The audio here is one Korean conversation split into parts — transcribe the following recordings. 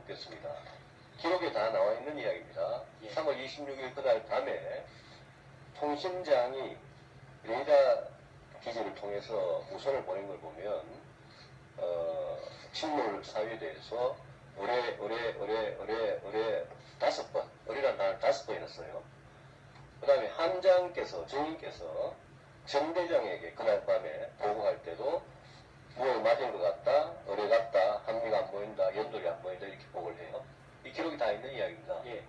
묻겠습니다. 기록에 다 나와 있는 이야기입니다. 예. 3월 26일 그날 밤에 통신장이 레이더 기지를 통해서 우선을 보낸 걸 보면 어, 침몰 사유에 대해서 의뢰, 의뢰, 의뢰, 의뢰, 의뢰 다섯 번, 의뢰란 단어를 다섯 번이나 써요. 그 다음에 함장께서, 정인께서 정대장에게 그날 밤에 보고할 때도 무엇 맞은 것 같다, 의뢰 같다, 한미가 안 보인다, 연돌이 안 보인다 기록이 다 있는 이야기입니다. 예.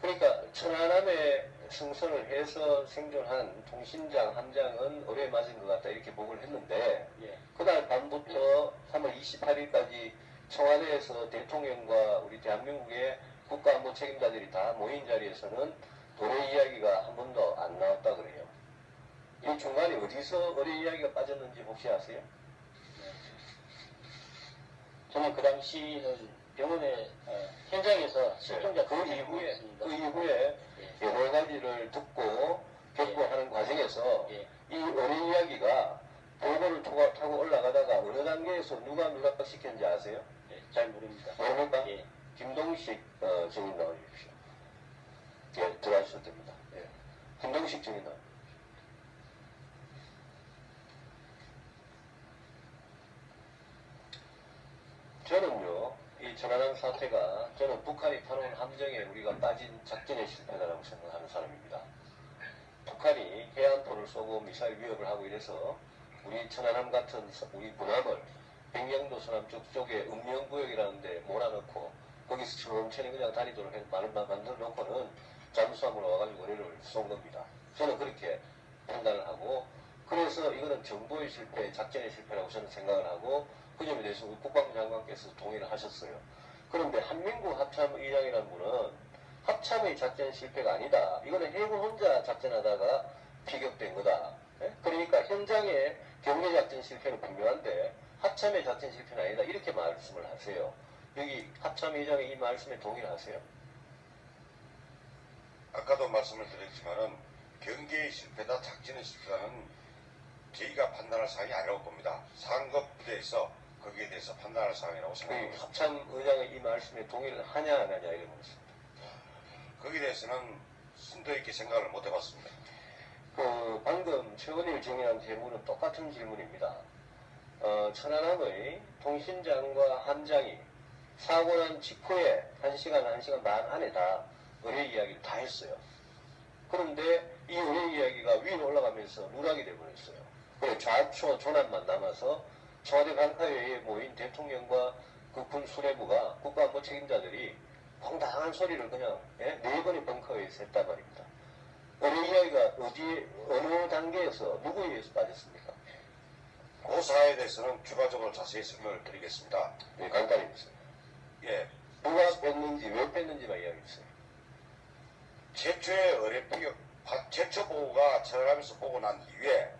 그러니까 천안함에 승선을 해서 생존한 통신장, 함장은 의뢰 맞은 것 같다 이렇게 보고를 했는데 예. 그날 밤부터 3월 28일까지 청와대에서 대통령과 우리 대한민국의 국가안보 책임자들이 다 모인 자리에서는 도래 이야기가 한 번도 안 나왔다 그래요. 이 중간에 어디서 의뢰 이야기가 빠졌는지 혹시 아세요? 저는 그 당시는 병원에 어, 현장에서 실종자 그 이후에. 그 이후에 예. 여러 가지를 듣고 격구하는 과정에서 예. 이 의뢰 이야기가 보고를 타고 올라가다가 어느 단계에서 누가 누락시켰는지 아세요? 예. 잘 모릅니다. 모릅니까? 예. 김동식 어, 증인 나와주십시오. 예, 들어가셔도 됩니다. 예. 김동식 증인 나와. 저는요, 이 천안함 사태가 저는 북한이 타놓은 함정에 우리가 빠진 작전의 실패다라고 생각하는 사람입니다. 북한이 해안포를 쏘고 미사일 위협을 하고 이래서 우리 천안함 같은 서- 우리 군함을 백령도 서남 쪽 쪽에 음영구역이라는 데 몰아넣고 거기서 천천히 그냥 다니도록 해 많은 만 만들어 놓고는 잠수함으로 와가지고 의뢰를 쏜 겁니다. 저는 그렇게 판단을 하고 그래서 이거는 정보의 실패, 작전의 실패라고 저는 생각을 하고 그 점에 대해서 우리 국방부 장관께서 동의를 하셨어요. 그런데 한민구 합참의장이라는 분은 합참의 작전 실패가 아니다. 이거는 해군 혼자 작전하다가 피격된 거다. 예? 그러니까 현장의 경계 작전 실패는 분명한데 합참의 작전 실패는 아니다. 이렇게 말씀을 하세요. 여기 합참의장의 이 말씀에 동의를 하세요? 아까도 말씀을 드렸지만은 경계의 실패다 작전의 실패다는 저희가 판단할 사항이 아니라고 봅니다. 상급 부대에서 대해서 판단할 사항이라고 그 생각합니다. 합참 의장의 이 말씀에 동의를 하냐 안 하냐 이런 것입니다. 거기에 대해서는 심도 있게 생각을 못 해봤습니다. 그 방금 최원일 증인한 질문은 똑같은 질문입니다. 어, 천안함의 통신장과 함장이 사고 난 직후에 1시간, 1시간 반 안에 다 의뢰 이야기를 다 했어요. 그런데 이 의뢰 이야기가 위로 올라가면서 누락이 돼버렸어요. 그래 좌초 조난만 남아서 청와대 관카회의에 모인 대통령과 그군 수뇌부가 국가안보 책임자들이 황당한 소리를 그냥 예? 네 번의 벙커에서 했단 말입니다. 의뢰 이야기가 어디 어느 단계에서 누구에 의해서 빠졌습니까? 그 사안에 대해서는 추가적으로 자세히 설명을 드리겠습니다. 네, 간단히 보세요. 예, 누가 뺐는지 왜 뺐는지만 이야기해 주세요. 최초의 의뢰 최초 보고가 천안함에서 보고 난 이후에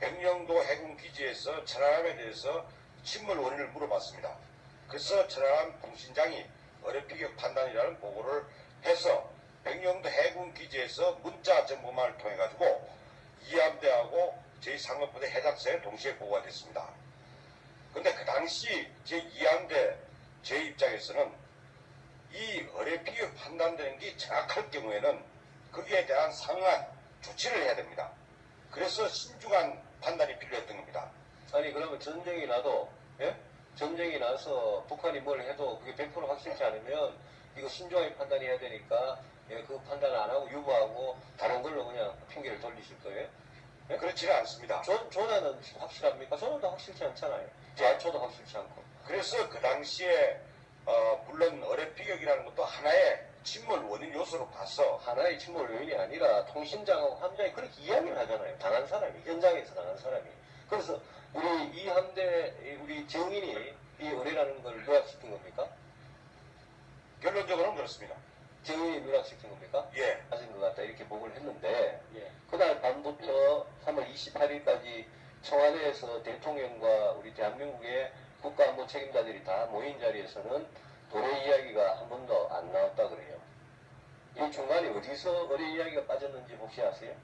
백령도 해군 기지에서 천안함에 대해서 침몰 원인을 물어봤습니다. 그래서 천안함 통신장이 피격 판단이라는 보고를 해서 백령도 해군 기지에서 문자 정보만을 통해 가지고 이함대하고 저희 상업부대 해작서에 동시에 보고가 됐습니다. 근데 그 당시 제 이함대 제 입장에서는 이 의뢰 피격 판단되는 게 정확할 경우에는 거기에 대한 상응한 조치를 해야 됩니다. 그래서 신중한 판단이 필요했던 겁니다. 아니 그러면 전쟁이 나도 예? 전쟁이 나서 북한이 뭘 해도 그게 100% 확실치 않으면 이거 신중하게 판단해야 되니까 예, 그 판단을 안 하고 유보하고 다른 걸로 그냥 핑계를 돌리실 거예요? 네, 그렇지는 않습니다. 조, 조나는 확실합니까? 조나도 확실치 않잖아요. 좌초도 확실치 않고. 그래서 그 당시에 어, 물론 의뢰 피격이라는 것도 하나의 침몰 원인 요소로 봐서 하나의 침몰 요인이 아니라 통신장하고 함장이 그렇게 이야기를 하잖아요. 당한 사람이, 현장에서 당한 사람이. 그래서 우리 이 함대, 이 우리 정인이 이 의뢰라는 걸 누락시킨 겁니까? 결론적으로는 그렇습니다. 정인이 누락시킨 겁니까? 예, 맞은 것 같다 이렇게 보고를 했는데 예. 그날 밤부터 3월 28일까지 청와대에서 대통령과 우리 대한민국의 국가안보 책임자들이 다 모인 자리에서는 도래 이야기가 한 번도 안 나왔다 그래요. 이 중간에 어디서 의뢰 이야기가 빠졌는지 혹시 아세요?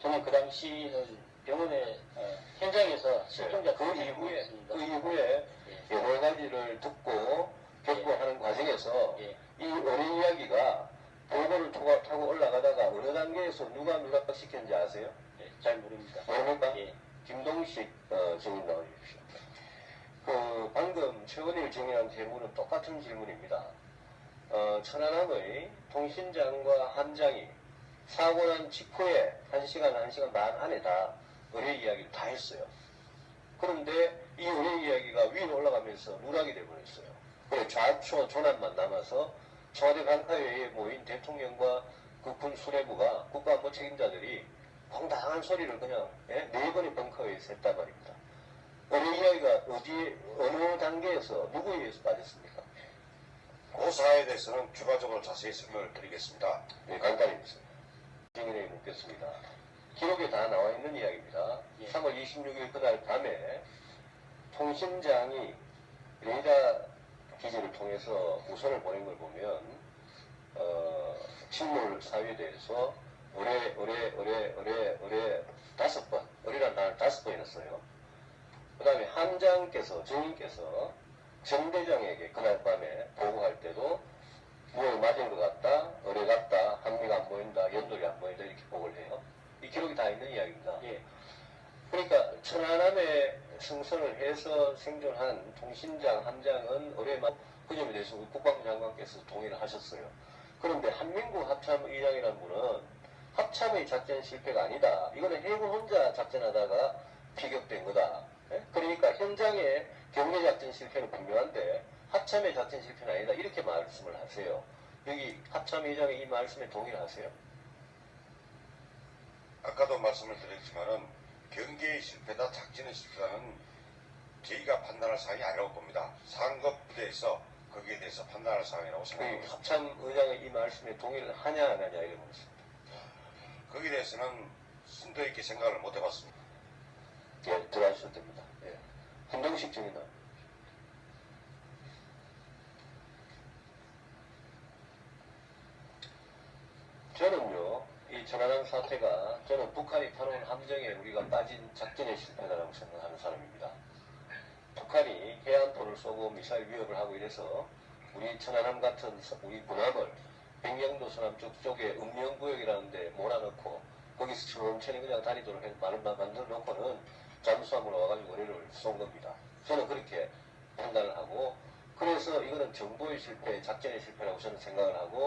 저는 그 당시는 병원에 어, 현장에서 실종자 그 검사를 이후에. 그 이후에 예. 여러 가지 이야기를 듣고 겪고 예. 하는 과정에서 예. 이 어뢰 이야기가 보고를 타고 올라가다가 어느 단계에서 누가 누락시켰는지 아세요? 예, 잘 모릅니다. 모릅니까? 예. 김동식 어, 증인 나와주십시오. 그 방금 최원일 증인한 질문은 똑같은 질문입니다. 어, 천안함의 통신장과 함장이 사고 난 직후에 1시간, 1시간 반 안에 다 의뢰 이야기를 다 했어요. 그런데 이 의뢰 이야기가 위로 올라가면서 누락이 돼버렸어요. 그래 좌초 조난만 남아서 청와대 간사회에 모인 대통령과 국군 수뇌부가 국가안보 책임자들이 황당한 소리를 그냥 예? 네 번의 벙커에서 했단 말입니다. 의뢰 이야기가 어디에 어느 단계에서 누구에 의해서 빠졌습니까? 그 사안에 대해서는 추가적으로 자세히 설명을 드리겠습니다. 네, 간단히 묻습니다. 증인에게 묻겠습니다. 기록에 다 나와 있는 이야기입니다. 예. 3월 26일 그날 밤에 통신장이 레이더 기지를 통해서 우선을 보낸 걸 보면 어, 침몰 사유에 대해서 의뢰, 의뢰, 의뢰, 의뢰, 의뢰 다섯 번, 의뢰란 단어를 다섯 번이나 써요. 그 다음에 함장께서, 증인께서 정대장에게 그날 밤에 보고할 때도 무엇을 맞은 것 같다, 의뢰 같다, 한미가 안 보인다, 연돌이 안 보인다 이렇게 보고를 해요. 이 기록이 다 있는 이야기입니다. 예. 그러니까 천안함에 승선을 해서 생존한 통신장, 함장은 의뢰만 그 점에 대해서 우리 국방부 장관께서 동의를 하셨어요. 그런데 한민구 합참 의장이라는 분은 합참의 작전 실패가 아니다. 이거는 해군 혼자 작전하다가 피격된 거다. 예? 그러니까 현장의 경계 작전 실패는 분명한데 합참의 작전 실패는 아니다. 이렇게 말씀을 하세요. 여기 합참 의장의 이 말씀에 동의를 하세요? 아까도 말씀을 드렸지만은 경계의 실패다 작전의 실패다는 저희가 판단할 사항이 아니라고 봅니다. 상급 부대에서 거기에 대해서 판단할 사항이라고 그 생각합니다. 합참 의장의 이 말씀에 동의를 하냐 안 하냐 이런 거였습니다. 거기에 대해서는 심도 있게 생각을 못 해봤습니다. 예, 들어가셔도 됩니다. 예. 김동식 증인은 저는요, 이 천안함 사태가 저는 북한이 타놓은 함정에 우리가 빠진 작전의 실패다라고 생각하는 사람입니다. 북한이 해안포를 쏘고 미사일 위협을 하고 이래서 우리 천안함 같은 서- 우리 군함을 백령도 서남 쪽쪽에 음영구역이라는 데 몰아넣고 거기서 천천히 그냥 다니도록 해 많은 만 만들어 놓고는 잠수함으로 와가지고 의뢰를 쏜 겁니다. 저는 그렇게 판단을 하고 그래서 이거는 정보의 실패, 작전의 실패라고 저는 생각을 하고